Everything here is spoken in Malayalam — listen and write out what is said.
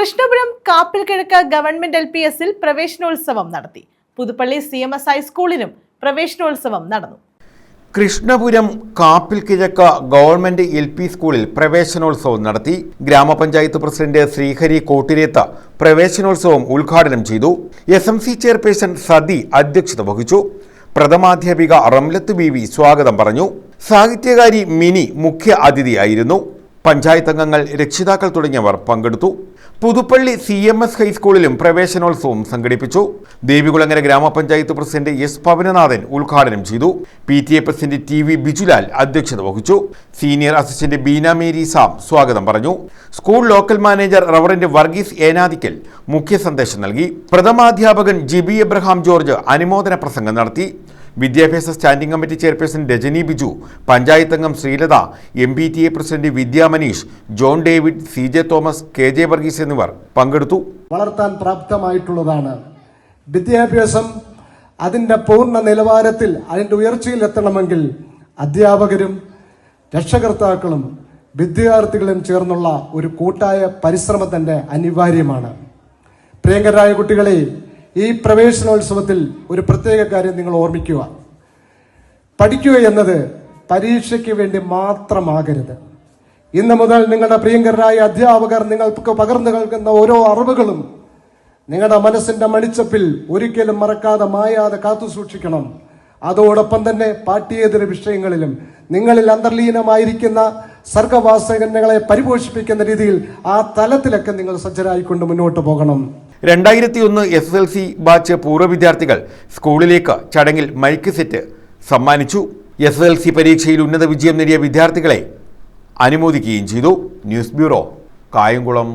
കൃഷ്ണപുരം കാപ്പിൽ കിഴക്ക് ഗവൺമെന്റ് എൽ പി എസിൽ പ്രവേശനോത്സവം നടത്തി. പുതുപ്പള്ളി സി എം എസ് ഹൈസ്കൂളിലും പ്രവേശനോത്സവം നടന്നു. കൃഷ്ണപുരം കാപ്പിൽ കിഴക്ക ഗവൺമെന്റ് എൽ പി സ്കൂളിൽ പ്രവേശനോത്സവം നടത്തി. ഗ്രാമപഞ്ചായത്ത് പ്രസിഡന്റ് ശ്രീഹരി കോട്ടിരേത്ത പ്രവേശനോത്സവം ഉദ്ഘാടനം ചെയ്തു. S M C chairperson Sathi അധ്യക്ഷത വഹിച്ചു. പ്രഥമാധ്യാപിക റംലത്ത് ബി വി സ്വാഗതം പറഞ്ഞു. സാഹിത്യകാരി മിനി മുഖ്യ അതിഥിയായിരുന്നു. പഞ്ചായത്ത് അംഗങ്ങൾ രക്ഷിതാക്കൾ തുടങ്ങിയവർ പങ്കെടുത്തു. പുതുപ്പള്ളി സി എം എസ് ഹൈസ്കൂളിലും പ്രവേശനോത്സവം സംഘടിപ്പിച്ചു. ദേവികുളങ്ങര ഗ്രാമപഞ്ചായത്ത് പ്രസിഡന്റ് എസ് പവനനാഥൻ ഉദ്ഘാടനം ചെയ്തു. P T A president T V Bijulal അധ്യക്ഷത വഹിച്ചു. Senior assistant Beena Mary Sam സ്വാഗതം പറഞ്ഞു. School local manager reverend Varghese Enadikkal മുഖ്യ സന്ദേശം നൽകി. പ്രഥമാധ്യാപകൻ ജിബി എബ്രഹാം ജോർജ് അനുമോദന പ്രസംഗം നടത്തി. വിദ്യാഭ്യാസ standing committee chairperson Rajani Biju panchayat അംഗം Sreelatha M P T A president Vidya Manish John David C J Thomas K J Varghese എന്നിവർ പങ്കെടുത്തു. വളർത്താൻ പ്രാപ്തമായിട്ടുള്ളതാണ്. വിദ്യാഭ്യാസം അതിന്റെ പൂർണ നിലവാരത്തിൽ അതിന്റെ ഉയർച്ചയിൽ എത്തണമെങ്കിൽ അധ്യാപകരും രക്ഷകർത്താക്കളും വിദ്യാർത്ഥികളും ചേർന്നുള്ള ഒരു കൂട്ടായ പരിശ്രമം അനിവാര്യമാണ്. പ്രിയങ്കരായ കുട്ടികളെ ഈ പ്രവേശനോത്സവത്തിൽ ഒരു പ്രത്യേക കാര്യം നിങ്ങൾ ഓർമ്മിക്കുക. പഠിക്കുക എന്നത് പരീക്ഷയ്ക്ക് വേണ്ടി മാത്രമാകരുത്. ഇന്ന് മുതൽ നിങ്ങളുടെ പ്രിയങ്കരായ അധ്യാപകർ നിങ്ങൾക്ക് പകർന്നു നൽകുന്ന ഓരോ അറിവുകളും നിങ്ങളുടെ മനസ്സിന്റെ മണിച്ചപ്പിൽ ഒരിക്കലും മറക്കാതെ മായാതെ കാത്തു സൂക്ഷിക്കണം. അതോടൊപ്പം തന്നെ പാഠ്യേതര വിഷയങ്ങളിലും നിങ്ങളിൽ അന്തർലീനമായിരിക്കുന്ന സർഗവാസകങ്ങളെ പരിപോഷിപ്പിക്കുന്ന രീതിയിൽ ആ തലത്തിലൊക്കെ നിങ്ങൾ സജ്ജരായിക്കൊണ്ട് മുന്നോട്ട് പോകണം. രണ്ടായിരത്തി ഒന്ന് എസ് എൽ സി ബാച്ച് പൂർവ വിദ്യാർത്ഥികൾ സ്കൂളിലേക്ക് ചടങ്ങിൽ മൈക്ക് സെറ്റ് സമ്മാനിച്ചു. എസ് എൽ സി പരീക്ഷയിൽ ഉന്നത വിജയം നേടിയ വിദ്യാർത്ഥികളെ അനുമോദിക്കുകയും ചെയ്തു. News bureau Kayamkulam.